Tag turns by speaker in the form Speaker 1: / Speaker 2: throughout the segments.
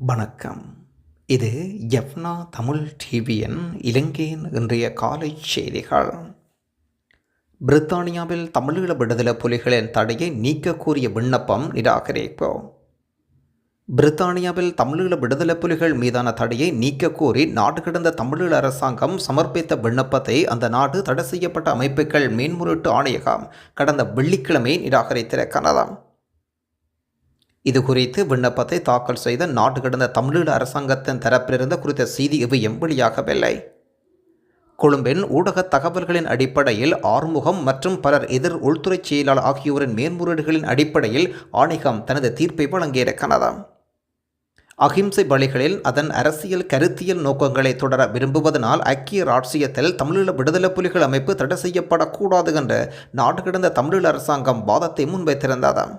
Speaker 1: வணக்கம். இது எஃப்னா தமிழ் டிவியின் இலங்கையின் இன்றைய காலை செய்திகள். பிரித்தானியாவில் தமிழீழ விடுதலை புலிகளின் தடையை நீக்க கூறிய விண்ணப்பம் நிராகரிப்பு. பிரித்தானியாவில் தமிழீழ விடுதலை புலிகள் மீதான தடையை நீக்க கோரி நாடு கடந்த தமிழீழ அரசாங்கம் சமர்ப்பித்த விண்ணப்பத்தை அந்த நாடு தடை செய்யப்பட்ட அமைப்புகள் மேன்முறையீட்டு ஆணையகம் கடந்த வெள்ளிக்கிழமை நிராகரித்திருக்கிறது. இது குறித்து விண்ணப்பத்தை தாக்கல் செய்த நாடு கடந்த தமிழீழ அரசாங்கத்தின் தரப்பிலிருந்து குறித்த செய்தி எவையும் வெளியாகவில்லை. கொழும்பின் ஊடக தகவல்களின் அடிப்படையில் ஆறுமுகம் மற்றும் பலர் எதிர் உள்துறை செயலாளர் ஆகியோரின் மேன்முறையீடுகளின் அடிப்படையில் ஆணையம் தனது தீர்ப்பை வழங்கியிருக்கிறது. அகிம்சை வழிகளில் அதன் அரசியல் கருத்தியல் நோக்கங்களை தொடர விரும்புவதனால் ஐக்கிய ராட்சியத்தில் தமிழீழ விடுதலை புலிகள் அமைப்பு தடை செய்யப்படக்கூடாது என்று நாடு கடந்த தமிழீழ அரசாங்கம் வாதத்தை முன்வைத்திருந்ததாம்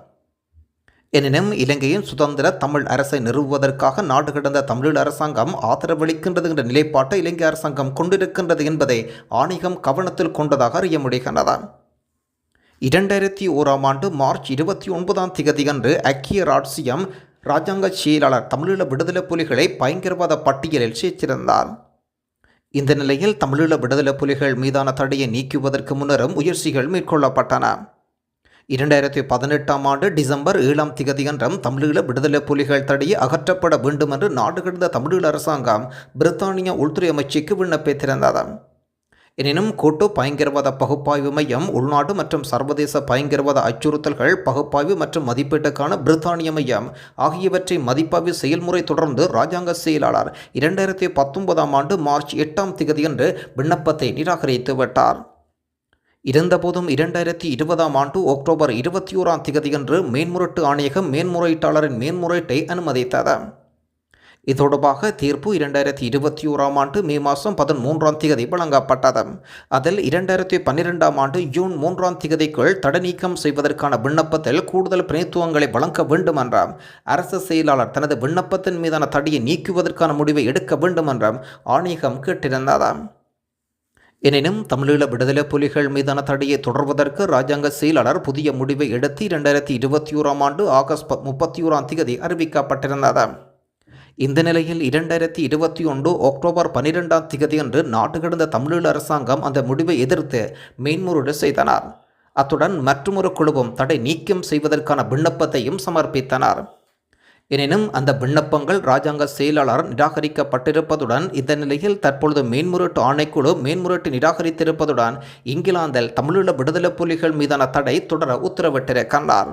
Speaker 1: எனினும் இலங்கையின் சுதந்திர தமிழ் அரசை நிறுவுவதற்காக நாடு கடந்த தமிழீழ அரசாங்கம் ஆதரவளிக்கின்றது என்ற நிலைப்பாட்டை இலங்கை அரசாங்கம் கொண்டிருக்கின்றது என்பதை ஆணையம் கவனத்தில் கொண்டதாக அறிய முடிகின்றது இரண்டாயிரத்தி ஓராம் ஆண்டு மார்ச் இருபத்தி ஒன்பதாம் திகதியன்று ஐக்கிய ராட்சியம் ராஜாங்க செயலாளர் தமிழீழ விடுதலை புலிகளை பயங்கரவாத பட்டியலில் சேர்த்திருந்தார். இந்த நிலையில் தமிழீழ விடுதலை புலிகள் மீதான தடையை நீக்குவதற்கு முன்னரும் முயற்சிகள் மேற்கொள்ளப்பட்டன. இரண்டாயிரத்தி பதினெட்டாம் ஆண்டு டிசம்பர் ஏழாம் திகதியன்றம் தமிழீழ விடுதலை புலிகள் தடையை அகற்றப்பட வேண்டும் என்று நாடு கடந்த தமிழீழ அரசாங்கம் பிரித்தானிய உள்துறை அமைச்சுக்கு விண்ணப்பித்திருந்தது. எனினும் கூட்டு பயங்கரவாத பகுப்பாய்வு மையம் உள்நாடு மற்றும் சர்வதேச பயங்கரவாத அச்சுறுத்தல்கள் பகுப்பாய்வு மற்றும் மதிப்பீட்டுக்கான பிரித்தானிய மையம் ஆகியவற்றை மதிப்பாய்வு செயல்முறை தொடர்ந்து ராஜாங்க செயலாளர் இரண்டாயிரத்தி பத்தொன்பதாம் ஆண்டு மார்ச் எட்டாம் திகதியன்று விண்ணப்பத்தை நிராகரித்து விட்டார் இருந்தபோதும் இரண்டாயிரத்தி இருபதாம் ஆண்டு அக்டோபர் இருபத்தி ஓராம் திகதியன்று மேன்முரட்டு ஆணையகம் மேன்முறையீட்டாளரின் மேன்முறையீட்டை அனுமதித்தது. இது தொடர்பாக தீர்ப்பு இரண்டாயிரத்தி இருபத்தி ஓராம் ஆண்டு மே மாதம் பதிமூன்றாம் திகதி வழங்கப்பட்டது. அதில் இரண்டாயிரத்தி பன்னிரெண்டாம் ஆண்டு ஜூன் மூன்றாம் தேதிக்குள் தடை நீக்கம் செய்வதற்கான விண்ணப்பத்தில் கூடுதல் பிரதித்துவங்களை வழங்க வேண்டும் என்றும் அரசு செயலாளர் தனது விண்ணப்பத்தின் மீதான தடையை நீக்குவதற்கான முடிவை எடுக்க வேண்டும் என்றும் ஆணையகம் கேட்டிருந்ததாம் எனினும் தமிழீழ விடுதலை புலிகள் மீதான தடையை தொடர்வதற்கு ராஜாங்க செயலாளர் புதிய முடிவை எடுத்து இரண்டாயிரத்தி இருபத்தி ஓராம் ஆண்டு ஆகஸ்ட் முப்பத்தி ஓராம் தேதி அறிவிக்கப்பட்டிருந்தது. இந்த நிலையில் இரண்டாயிரத்தி இருபத்தி ஒன்று அக்டோபர் பனிரெண்டாம் திகதியன்று நாட்டு கடந்த தமிழீழ அரசாங்கம் அந்த முடிவை எதிர்த்து மேன்முறையீடு செய்தனர். அத்துடன் மற்றொரு குழுவும் தடை நீக்கம் செய்வதற்கான விண்ணப்பத்தையும் சமர்ப்பித்தனர். எனினும் அந்த விண்ணப்பங்கள் ராஜாங்க செயலாளர் நிராகரிக்கப்பட்டிருப்பதுடன் இந்த நிலையில் தற்பொழுது மேன்முறையீட்டு ஆணைக்குழு மேன்முறையீட்டு நிராகரித்திருப்பதுடன் இங்கிலாந்தில் தமிழீழ விடுதலை புலிகள் மீதான தடை தொடர உத்தரவிட்டிருக்கின்றார்.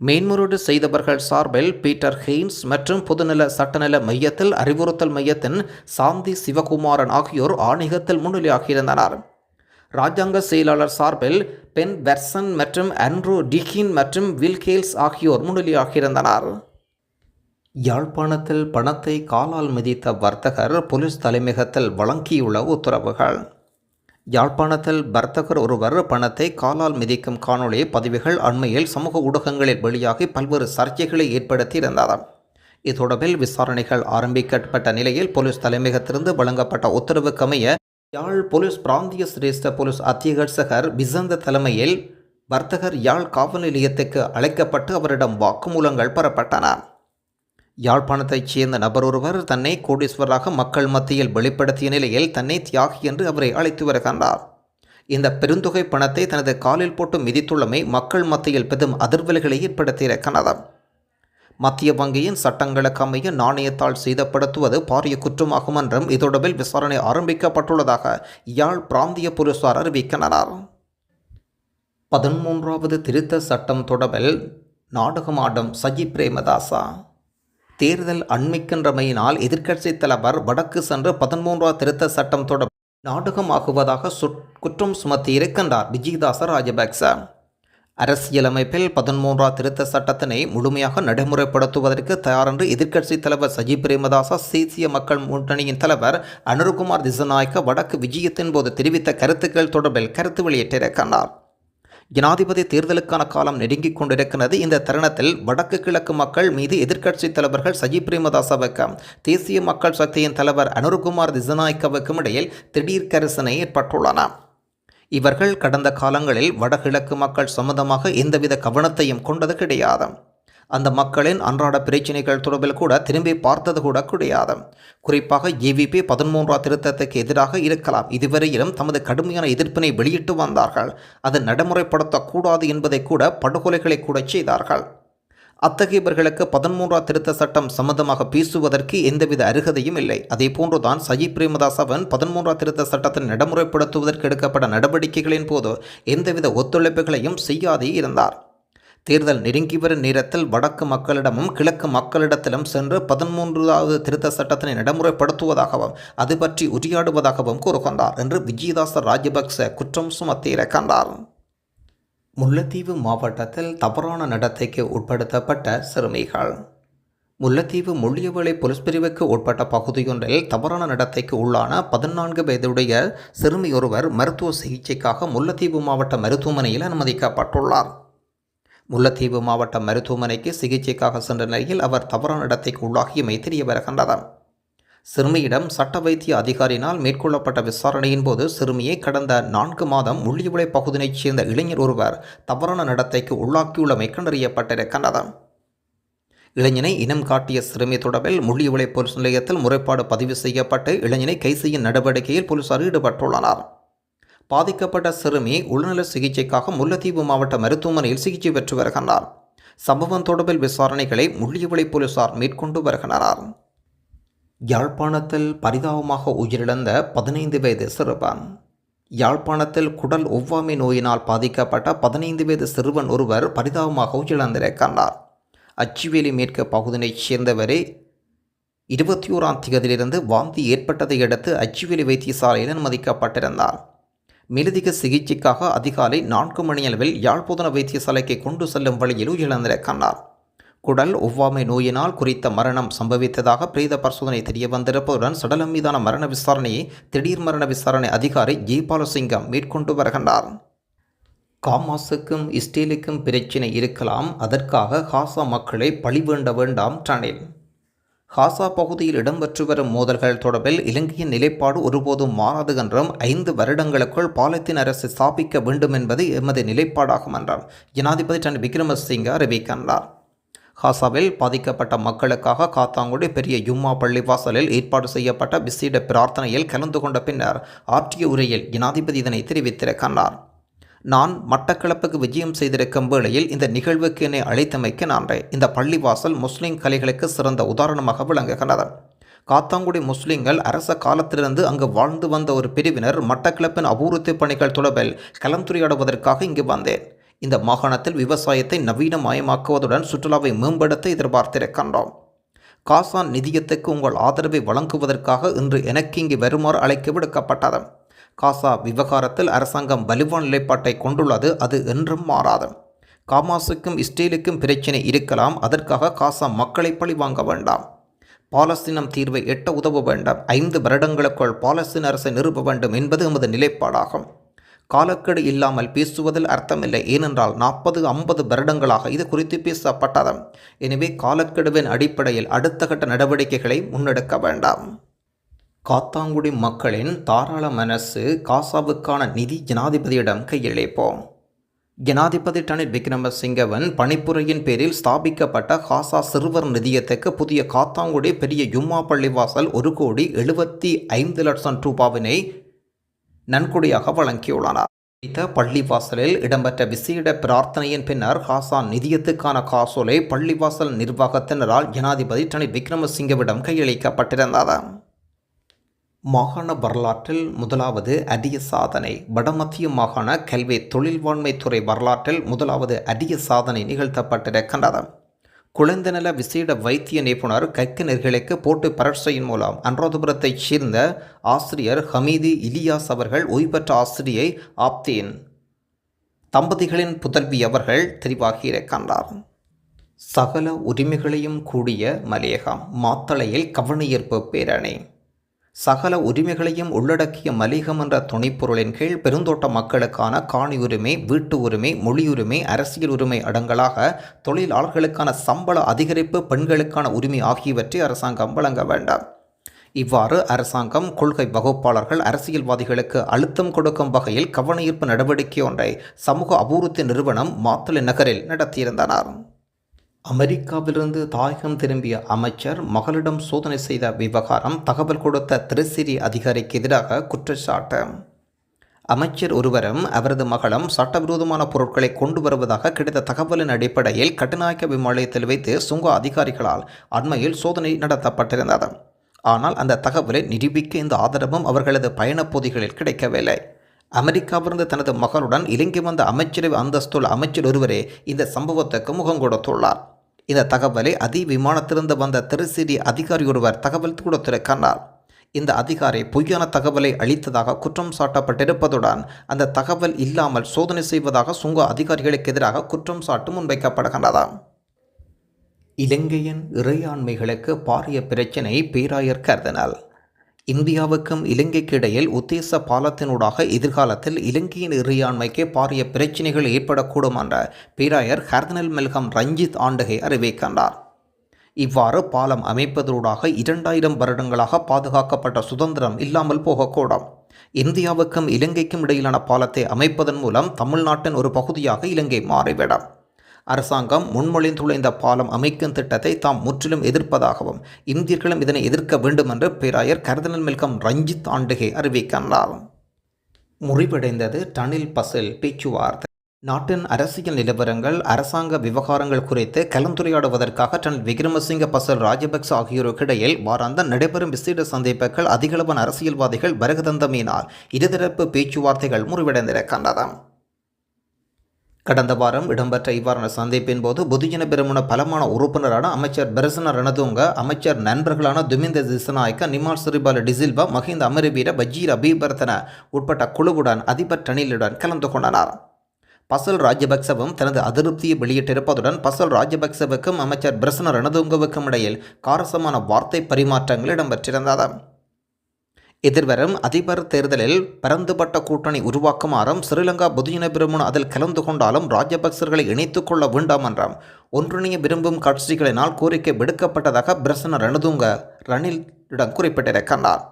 Speaker 1: மேன்முறையீடு செய்தவர்கள் சார்பில் பீட்டர் ஹெய்ன்ஸ் மற்றும் பொதுநல சட்டநல மையத்தில் அறிவுறுத்தல் மையத்தின் சாந்தி சிவகுமாரன் ஆகியோர் ஆணையத்தில் முன்னிலையாகியிருந்தனர். ராஜாங்க செயலாளர் சார்பில் பென் வெர்சன் மற்றும் ஆண்ட்ரூ டிகின் மற்றும் வில்கேல்ஸ் ஆகியோர் முன்னிலையாகியிருந்தனர். யாழ்ப்பாணத்தில் பணத்தை காலால் மிதித்த வர்த்தகர் போலீஸ் தலைமையகத்தில் வழங்கியுள்ள உத்தரவுகள். யாழ்ப்பாணத்தில் வர்த்தகர் ஒருவர் பணத்தை காலால் மிதிக்கும் காணொளி பதிவுகள் அண்மையில் சமூக ஊடகங்களில் வெளியாகி பல்வேறு சர்ச்சைகளை ஏற்படுத்தி இருந்தது இது தொடர்பில் விசாரணைகள் ஆரம்பிக்கப்பட்ட நிலையில் போலீஸ் தலைமையகத்திலிருந்து வழங்கப்பட்ட உத்தரவுக்கமைய யாழ் போலீஸ் பிராந்திய சிரேஷ்ட போலீஸ் அத்தியகர்சகர் பிசந்த தலைமையில் வர்த்தகர் யாழ் காவல் நிலையத்துக்கு அழைக்கப்பட்டு அவரிடம் வாக்குமூலங்கள் பெறப்பட்டன. யாழ்ப்பாணத்தைச் சேர்ந்த நபர் ஒருவர் தன்னை கோடீஸ்வராக மக்கள் மத்தியில் வெளிப்படுத்திய நிலையில் தன்னை தியாகி என்று அவரை அழைத்து வருகின்றார் இந்த பெருந்தொகை பணத்தை தனது காலில் போட்டு மிதித்துள்ளமை மக்கள் மத்தியில் பெரும் அதிர்வலைகளை ஏற்படுத்தியிருக்கிறது மத்திய வங்கியின் சட்டங்களுக்கு அமைய நாணயத்தால் செய்தப்படுத்துவது பாரிய குற்றமாகும் என்றும் இதொடர்பில் விசாரணை ஆரம்பிக்கப்பட்டுள்ளதாக யாழ் பிராந்திய போலீசார் அறிவிக்கின்றனர். பதிமூன்றாவது திருத்த சட்டம் தொடர்பில் நாடகமாடும் சஜி பிரேமதாசா. தேர்தல் அண்மைக்கின்றமையினால் எதிர்க்கட்சித் தலைவர் வடக்கு சென்று பதிமூன்றாவது திருத்த சட்டம் தொடர் நாடகமாகுவதாக குற்றம் சுமத்தி இருக்கின்றார் விஜயதாச ராஜபக்ச. அரசியலமைப்பில் பதிமூன்றாம் திருத்த சட்டத்தினை முழுமையாக நடைமுறைப்படுத்துவதற்கு தயாரென்று எதிர்க்கட்சித் தலைவர் சஜி பிரேமதாசா தேசிய மக்கள் முன்னணியின் தலைவர் அனுருகுமார் திசநாயக்க வடக்கு விஜயத்தின் போது தெரிவித்த கருத்துக்கள் தொடர்பில் கருத்து வெளியிட்டிருக்கிறார் ஜனாதிபதி தேர்தலுக்கான காலம் நெருங்கிக் கொண்டிருக்கிறது. இந்த தருணத்தில் வடக்கு கிழக்கு மக்கள் மீது எதிர்க்கட்சி தலைவர்கள் சஜி பிரேமதாசவுக்கும் தேசிய மக்கள் சக்தியின் தலைவர் அனுர்குமார் திசநாயக்கவுக்கும் இடையில் திடீர் கரிசனை ஏற்பட்டுள்ளன. இவர்கள் கடந்த காலங்களில் வடகிழக்கு மக்கள் சம்பந்தமாக எந்தவித கவனத்தையும் கொண்டது கிடையாது. அந்த மக்களின் அன்றாட பிரச்சினைகள் தொடர்பில் கூட திரும்பி பார்த்தது கூட கிடையாது. குறிப்பாக ஏவிபி பதிமூன்றாம் திருத்தத்துக்கு எதிராக இருக்கலாம். இதுவரையிலும் தமது கடுமையான எதிர்ப்பினை வெளியிட்டு வந்தார்கள். அது நடைமுறைப்படுத்தக்கூடாது என்பதை கூட படுகொலைகளை கூட செய்தார்கள். அத்தகையவர்களுக்கு பதிமூன்றாம் திருத்த சட்டம் சம்பந்தமாக பேசுவதற்கு எந்தவித அருகதையும் இல்லை. அதே போன்றுதான் சஜித் பிரேமதாசவன் பதிமூன்றாம் திருத்த சட்டத்தை நடைமுறைப்படுத்துவதற்கு எடுக்கப்பட்ட நடவடிக்கைகளின் போது எந்தவித ஒத்துழைப்புகளையும் செய்யாதே இருந்தார். தேர்தல் நெருங்கி வரும் நேரத்தில் வடக்கு மக்களிடமும் கிழக்கு மக்களிடத்திலும் சென்று பதிமூன்றாவது திருத்த சட்டத்தினை நடைமுறைப்படுத்துவதாகவும் அது பற்றி உரையாடுவதாகவும் கூறுகின்றார் என்று விஜயதாச ராஜபக்ச குற்றம் சுமத்தியிருக்கின்றார் முல்லைத்தீவு மாவட்டத்தில் தவறான நடத்தைக்கு உட்படுத்தப்பட்ட சிறுமிகள். முல்லைத்தீவு முள்ளியவளை போலீஸ் பிரிவுக்கு உட்பட்ட பகுதியொன்றில் தவறான நடத்தைக்கு உள்ளான பதினான்கு வயதுடைய சிறுமி ஒருவர் மருத்துவ சிகிச்சைக்காக முல்லைத்தீவு மாவட்ட மருத்துவமனையில் அனுமதிக்கப்பட்டுள்ளார். முல்லைத்தீவு மாவட்ட மருத்துவமனைக்கு சிகிச்சைக்காக சென்ற நிலையில் அவர் தவறான இடத்தைக்கு உள்ளாகியமை தெரிய வருகின்றது சிறுமியிடம் சட்ட வைத்திய அதிகாரியினால் மேற்கொள்ளப்பட்ட விசாரணையின் போது சிறுமியை கடந்த நான்கு மாதம் முள்ளியுளை பகுதியைச் சேர்ந்த இளைஞர் ஒருவர் தவறான நடத்தைக்கு உள்ளாக்கியுள்ளமை கண்டறியப்பட்டிருக்கின்றது இளைஞனை இனம் காட்டிய சிறுமி தொடர்பில் முள்ளியுளை போலீஸ் நிலையத்தில் முறைப்பாடு பதிவு செய்யப்பட்டு இளைஞனை கை செய்யும் நடவடிக்கையில் போலீசார் ஈடுபட்டுள்ளனர். பாதிக்கப்பட்ட சிறுமி உள்நல சிகிச்சைக்காக முல்லைத்தீவு மாவட்ட மருத்துவமனையில் சிகிச்சை பெற்று வருகின்றார். சம்பவம் தொடர்பில் விசாரணைகளை முள்ளியவளை போலீசார் மேற்கொண்டு வருகின்றனர். யாழ்ப்பாணத்தில் பரிதாபமாக உயிரிழந்த பதினைந்து வயது சிறுவன். யாழ்ப்பாணத்தில் குடல் ஒவ்வாமை நோயினால் பாதிக்கப்பட்ட பதினைந்து வயது சிறுவன் ஒருவர் பரிதாபமாக உயிரிழந்திருக்கின்றார். அச்சுவேலி மேற்கு பகுதியைச் சேர்ந்தவரே இருபத்தி ஓராம் தேதியிலிருந்து வாந்தி ஏற்பட்டதை அடுத்து அச்சுவேலி வைத்தியசாலையில் அனுமதிக்கப்பட்டிருந்தார். மேலதிக சிகிச்சைக்காக அதிகாலை நான்கு மணியளவில் யாழ்ப்பாண வைத்தியசாலைக்கு கொண்டு செல்லும் வழியில் உயிரிழந்திருக்கின்றார் குடல் ஒவ்வாமை நோயினால் குறித்த மரணம் சம்பவித்ததாக பிரேத பரிசோதனை தெரிய வந்திருப்பதுடன் சடலம் மீதான மரண விசாரணையை திடீர் மரண விசாரணை அதிகாரி ஜெய்பாலசிங்கம் மேற்கொண்டு வருகின்றார். காமாஸுக்கும் இஸ்ரேலுக்கும் பிரச்சினை இருக்கலாம் அதற்காக ஹாசா மக்களை பழிவேண்ட வேண்டாம் டனில். காசா பகுதியில் இடம்பெற்று வரும் மோதல்கள் தொடர்பில் இலங்கையின் நிலைப்பாடு ஒருபோதும் மாறாது என்றும் ஐந்து வருடங்களுக்குள் பாலத்தின் அரசு ஸ்தாபிக்க வேண்டும் என்பது எமது நிலைப்பாடாகும் என்றார் ஜனாதிபதி டன் விக்ரமசிங்க அறிவிக்கின்றார். ஹாசாவில் பாதிக்கப்பட்ட மக்களுக்காக காத்தாங்குடி பெரிய யும்மா பள்ளிவாசலில் ஏற்பாடு செய்யப்பட்ட விசேட பிரார்த்தனையில் கலந்து கொண்ட பின்னர் ஆற்றிய உரையில் ஜனாதிபதி இதனை தெரிவித்திருக்கின்றார். நான் மட்டக்களப்புக்கு விஜயம் செய்திருக்கும் வேளையில் இந்த நிகழ்வுக்கு என்னை அழைத்தமைக்கு நன்றி. இந்த பள்ளிவாசல் முஸ்லிம் கலைகளுக்கு சிறந்த உதாரணமாக விளங்குகிறது காத்தாங்குடி முஸ்லிம்கள் அரச காலத்திலிருந்து அங்கு வாழ்ந்து வந்த ஒரு பிரிவினர் மட்டக்களப்பின் அபூர்த்தி பணிகள் தொடர்பில் கலந்துரையாடுவதற்காக இங்கு வந்தேன். இந்த மாகாணத்தில் விவசாயத்தை நவீனமயமாக்குவதுடன் சுற்றுலாவை மேம்படுத்த எதிர்பார்த்திருக்கின்றோம். காசான் நிதியத்துக்கு உங்கள் ஆதரவை வழங்குவதற்காக இன்று எனக்கு இங்கு வருமாறு அழைக்க விடுக்கப்பட்டது. காசா விவகாரத்தில் அரசாங்கம் வலுவான நிலைப்பாட்டை கொண்டுள்ளது அது என்றும் மாறாது. காமாஸுக்கும் இஸ்ரேலுக்கும் பிரச்சினை இருக்கலாம் அதற்காக காசா மக்களை பழி வாங்க வேண்டாம். பாலஸ்தீனம் தீர்வை எட்ட உதவ வேண்டாம் ஐந்து வருடங்களுக்குள் பாலஸ்தீன அரசை நிறுவ வேண்டும் என்பது எமது நிலைப்பாடாகும். காலக்கெடு இல்லாமல் பேசுவதில் அர்த்தமில்லை ஏனென்றால் நாற்பது ஐம்பது வருடங்களாக இது குறித்து பேசப்பட்டது. எனவே காலக்கெடுவின் அடிப்படையில் அடுத்த கட்ட நடவடிக்கைகளை முன்னெடுக்க வேண்டாம். காத்தாங்குடி மக்களின் தாராள மனசு காசாவுக்கான நிதி ஜனாதிபதியிடம் கையளிப்போம். ஜனாதிபதி டனில் விக்ரமசிங்கவன் பணிப்புரையின் பேரில் ஸ்தாபிக்கப்பட்ட காசா சிறுவர் நிதியத்துக்கு புதிய காத்தாங்குடி பெரிய ஜும்மா பள்ளிவாசல் ஒரு கோடி எழுபத்தி ஐந்து லட்சம் ரூபாவினை நன்கொடையாக வழங்கியுள்ளனர். குறித்த பள்ளிவாசலில் இடம்பெற்ற விசேட பிரார்த்தனையின் பின்னர் ஹாசான் நிதியத்துக்கான காசோலை பள்ளிவாசல் நிர்வாகத்தினரால் ஜனாதிபதி டனில் விக்ரமசிங்கவிடம் கையளிக்கப்பட்டிருந்தது. மாகாண வரலாற்றில் முதலாவது அரிய சாதனை வடமத்திய மாகாண கல்வி தொழில்வாண்மை துறை வரலாற்றில் முதலாவது அரிய சாதனை நிகழ்த்தப்பட்டிருக்கின்றது குழந்தைநல விசேட வைத்திய நிபுணர் கக்கினர்களுக்கு போட்டு பரட்சையின் மூலம் அனுராதபுரத்தைச் சேர்ந்த ஆசிரியர் ஹமீது இலியாஸ் அவர்கள் ஓய்வற்ற ஆசிரியை ஆப்தேன் தம்பதிகளின் புதல்வி அவர்கள் தெரிவாகியிருக்கின்றார் சகல உரிமைகளையும் கூடிய மலையகம் மாத்தளையில் கவனயீர்ப்பு பேரணி. சகல உரிமைகளையும் உள்ளடக்கிய மலிகம் என்ற துணைப்பொருளின் கீழ் பெருந்தோட்ட மக்களுக்கான காணி உரிமை வீட்டு உரிமை மொழி உரிமை அரசியல் உரிமை அடங்கலாக தொழிலாளர்களுக்கான சம்பள அதிகரிப்பு பெண்களுக்கான உரிமை ஆகியவற்றை அரசாங்கம் வழங்க வேண்டாம். இவ்வாறு அரசாங்கம் கொள்கை வகுப்பாளர்கள் அரசியல்வாதிகளுக்கு அழுத்தம் கொடுக்கும் வகையில் கவனஈர்ப்பு நடவடிக்கை ஒன்றை சமூக அபூர்த்தி நிறுவனம் மாத்தளை நகரில் நடத்தியிருந்தனர். அமெரிக்காவிலிருந்து தாயகம் திரும்பிய அமைச்சர் மகளிடம் சோதனை செய்த விவகாரம் தகவல் கொடுத்த திருசிரி அதிகாரிக்கு எதிராக குற்றச்சாட்டு. அமைச்சர் ஒருவரும் அவரது மகளும் சட்டவிரோதமான பொருட்களை கொண்டு வருவதாக கிடைத்த தகவலின் அடிப்படையில் கட்டுநாயக்க விமானத்தில் வைத்து சுங்க அதிகாரிகளால் அண்மையில் சோதனை நடத்தப்பட்டிருந்தது. ஆனால் அந்த தகவலை நிரூபிக்க இந்த ஆதரவும் அவர்களது பயணப் பொதிகளில் கிடைக்கவில்லை. அமெரிக்காவிலிருந்து தனது மகளுடன் இலங்கை வந்த அமைச்சரவை அந்தஸ்துள்ள அமைச்சர் ஒருவரே இந்த சம்பவத்துக்கு முகம் கொடுத்துள்ளார். இந்த தகவலை அதி விமானத்திலிருந்து வந்த திருசிடி அதிகாரி ஒருவர் தகவல் கொடுத்திருக்கிறார். இந்த அதிகாரி பொய்யான தகவலை அளித்ததாக குற்றம் சாட்டப்பட்டிருப்பதுடன் அந்த தகவல் இல்லாமல் சோதனை செய்வதாக சுங்க அதிகாரிகளுக்கு எதிராக குற்றம் சாட்டு முன்வைக்கப்படுகின்றதா. இலங்கையின் இறையாண்மைகளுக்கு பாரிய பிரச்சினை பேராயர் கருதினால். இந்தியாவுக்கும் இலங்கைக்கு இடையில் உத்தேச பாலத்தினூடாக எதிர்காலத்தில் இலங்கையின் இறையாண்மைக்கு பாரிய பிரச்சினைகள் ஏற்படக்கூடும் என்ற பேராயர் ஹர்தனல் மெல்கம் ரஞ்சித் ஆண்டுகை அறிவிக்கின்றார். இவ்வாறு பாலம் அமைப்பதூடாக இரண்டாயிரம் வருடங்களாக பாதுகாக்கப்பட்ட சுதந்திரம் இல்லாமல் போகக்கூடும். இந்தியாவுக்கும் இலங்கைக்கும் இடையிலான பாலத்தை அமைப்பதன் மூலம் தமிழ்நாட்டின் ஒரு பகுதியாக இலங்கை மாறிவிடும். அரசாங்கம் முன்மொழிந்துள்ள இந்த பாலம் அமைக்கும் திட்டத்தை தாம் முற்றிலும் எதிர்ப்பதாகவும் இந்தியர்களும் இதனை எதிர்க்க வேண்டும் என்று பேராயர் கர்தனல் மெல்கம் ரஞ்சித் ஆண்டுகே அறிவிக்கின்றார். முறிவடைந்தது டனில் பசில் பேச்சுவார்த்தை. நாட்டின் அரசியல் நிலவரங்கள் அரசாங்க விவகாரங்கள் குறித்து கலந்துரையாடுவதற்காக டனில் விக்ரமசிங்க பசல் ராஜபக்ச ஆகியோருக்கிடையில் வாராந்த நடைபெறும் விசேட சந்திப்புகள் அதிகளவான அரசியல்வாதிகள் வருகதந்தமையினால் இருதரப்பு பேச்சுவார்த்தைகள் முறிவடைந்திருக்கின்றன. கடந்த வாரம் இடம்பெற்ற இவ்வாறான சந்திப்பின் போது பொதுஜன பெருமன பலமான உறுப்பினரான அமைச்சர் பெரசன ரணதுங்க அமைச்சர் நண்பர்களான துமிந்த திசநாயக்க நிமால் சிறிபால டிசில்வா மஹிந்த அமரவீர பஜீர் அபிபர்த்தன உட்பட்ட குழுவுடன் அதிபர் டனிலுடன் கலந்து கொண்டனர். பசல் ராஜபக்சவும் தனது அதிருப்தியை வெளியிட்டிருப்பதுடன் பசல் ராஜபக்சவுக்கும் அமைச்சர் பிரசன ரணதுங்கவுக்கும் இடையில் காரசமான வார்த்தை பரிமாற்றங்கள் இடம்பெற்றிருந்தது. எதிர்வரும் அதிபர் தேர்தலில் பரந்துபட்ட கூட்டணி உருவாக்குமாறும் ஸ்ரீலங்கா பொதுஜன பிரமுன அதில் கலந்து கொண்டாலும் ராஜபக்சர்களை இணைத்துக் கொள்ள வேண்டாம் என்றும் ஒன்றிணைய விரும்பும் கட்சிகளினால் கோரிக்கை விடுக்கப்பட்டதாக பிரசன ரணதுங்க ரணிலிடம் குறிப்பிட்டிருக்கின்றார்.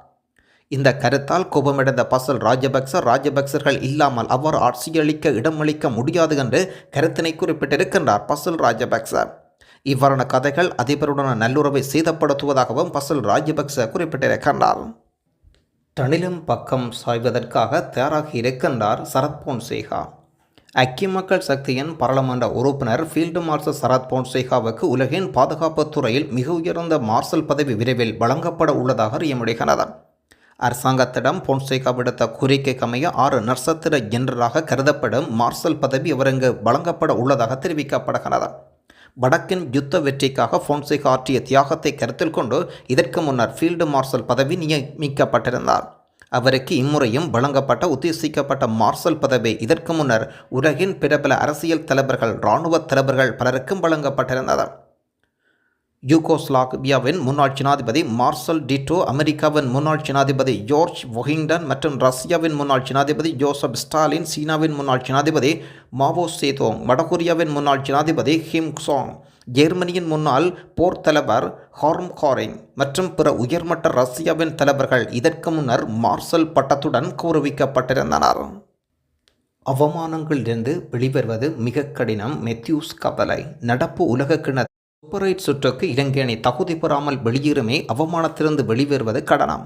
Speaker 1: இந்த கருத்தால் கோபமடைந்த பசல் ராஜபக்ச ராஜபக்சர்கள் இல்லாமல் அவ்வாறு ஆட்சியளிக்க இடமளிக்க முடியாது என்று கருத்தினை குறிப்பிட்டிருக்கின்றார் பசல் ராஜபக்ச. இவ்வாறான கதைகள் அதிபருடன நல்லுறவை சேதப்படுத்துவதாகவும் பசல் ராஜபக்ச குறிப்பிட்டிருக்கின்றார். தனிலும் பக்கம் சாய்வதற்காக தயாராகி இருக்கின்றார் சரத் பொன்சேகா. ஐக்கிய மக்கள் சக்தியின் பாராளுமன்ற உறுப்பினர் ஃபீல்டு மார்ஷல் சரத் பொன்சேகாவுக்கு உலகின் பாதுகாப்புத் துறையில் மிக உயர்ந்த மார்ஷல் பதவி விரைவில் வழங்கப்பட உள்ளதாக அறியமுடிகிறது அரசாங்கத்திடம் பொன்சேகா விடுத்த கோரிக்கைக்கு அமைய ஆறு நட்சத்திர ஜெனரலாக கருதப்படும் மார்ஷல் பதவி அவருக்கு வழங்கப்பட உள்ளதாக தெரிவிக்கப்படுகிறது வடக்கின் யுத்த வெற்றிக்காக பொன்சேகா ஆற்றிய தியாகத்தை கருத்தில் கொண்டு இதற்கு முன்னர் ஃபீல்டு மார்ஷல் பதவி நியமிக்கப்பட்டிருந்தார். அவருக்கு இம்முறையும் வழங்கப்பட்ட உத்தேசிக்கப்பட்ட மார்ஷல் பதவி. இதற்கு முன்னர் உலகின் பிரபல அரசியல் தலைவர்கள் இராணுவ தலைவர்கள் பலருக்கும் வழங்கப்பட்டிருந்தது. யூகோஸ்லாவியாவின் முன்னாள் ஜனாதிபதி மார்சல் டிட்டோ அமெரிக்காவின் முன்னாள் ஜனாதிபதி ஜோர்ஜ் வொஹிங்டன் மற்றும் ரஷ்யாவின் முன்னாள் ஜனாதிபதி ஜோசப் ஸ்டாலின் சீனாவின் முன்னாள் ஜனாதிபதி மாவோ சேதோங் வடகொரியாவின் முன்னாள் ஜனாதிபதி ஹிம் சாங் ஜெர்மனியின் முன்னாள் போர் தலைவர் ஹார்ம் காரிங் மற்றும் பிற உயர்மட்ட ரஷ்யாவின் தலைவர்கள் இதற்கு முன்னர் மார்சல் பட்டத்துடன் கௌரவிக்கப்பட்டிருந்தனர். அவமானங்களிலிருந்து வெளிவருவது மிக கடினம். மெத்யூஸ் கவலை. நடப்பு உலக கிண எயிட் சுற்றுக்கு இலங்கை அணி தகுதி பெறாமல் வெளியேறுமே அவமானத்திலிருந்து வெளிவருவது கடனம்.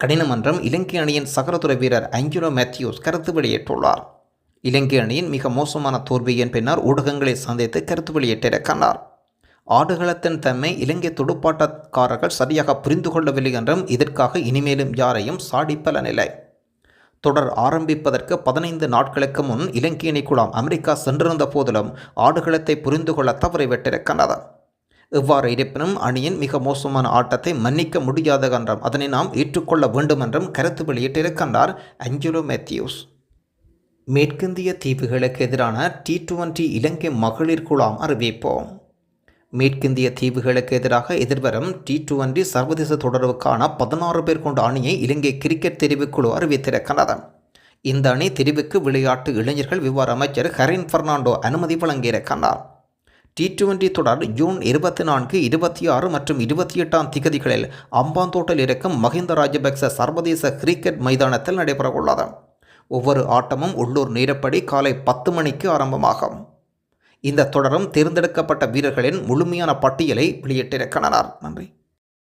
Speaker 1: கடினமன்றம் இலங்கை அணியின் சகரதுறை வீரர் அஞ்சுரோ மேத்யூஸ் கருத்து வெளியிட்டுள்ளார். இலங்கை அணியின் மிக மோசமான தோல்வியின் பின்னர் ஊடகங்களை சந்தித்து கருத்து வெளியிட்டிருக்கிறார் ஆடுகளத்தின் தன்மை இலங்கை துடுப்பாட்டக்காரர்கள் சரியாக புரிந்து கொள்ளவில்லை என்றும் இதற்காக இனிமேலும் யாரையும் சாடிப்பல நிலை. தொடர் ஆரம்பிப்பதற்கு பதினைந்து நாட்களுக்கு முன் இலங்கையினை குழாம் அமெரிக்கா சென்றிருந்த போதிலும் ஆடுகளத்தை புரிந்து கொள்ள தவறிவிட்டிருக்கின்றது இவ்வாறு இருப்பினும் அணியின் மிக மோசமான ஆட்டத்தை மன்னிக்க முடியாது என்றும் அதனை நாம் ஏற்றுக்கொள்ள வேண்டும் என்றும் கருத்து வெளியிட்டிருக்கின்றார் அஞ்சலோ மேத்யூஸ். மேற்கிந்திய தீவுகளுக்கு எதிரான டி டுவெண்டி இலங்கை மகளிர் குழாம் அறிவிப்போம். மேற்கிந்திய தீவுகளுக்கு எதிராக எதிர்வரும் டி டுவெண்டி சர்வதேச தொடர்புக்கான பதினாறு பேர் கொண்ட அணியை இலங்கை கிரிக்கெட் தெரிவுக்குழு அறிவித்திருக்கிறது. இந்த அணி தெரிவுக்கு விளையாட்டு இளைஞர்கள் விவார அமைச்சர் ஹரின் பெர்னாண்டோ அனுமதி வழங்கியிருக்கிறார். டி டுவெண்டி தொடர் ஜூன் இருபத்தி நான்கு இருபத்தி ஆறு மற்றும் இருபத்தி எட்டாம் திகதிகளில் அம்பாந்தோட்டில் இருக்கும் மஹிந்த ராஜபக்ச சர்வதேச கிரிக்கெட் மைதானத்தில் நடைபெறவுள்ளது. ஒவ்வொரு ஆட்டமும் உள்ளூர் நேரப்படி காலை பத்து மணிக்கு ஆரம்பமாகும். இந்த தொடரும் தேர்ந்தெடுக்கப்பட்ட வீரர்களின் முழுமையான பட்டியலை வெளியிட்டிருக்கின்றனர் நன்றி.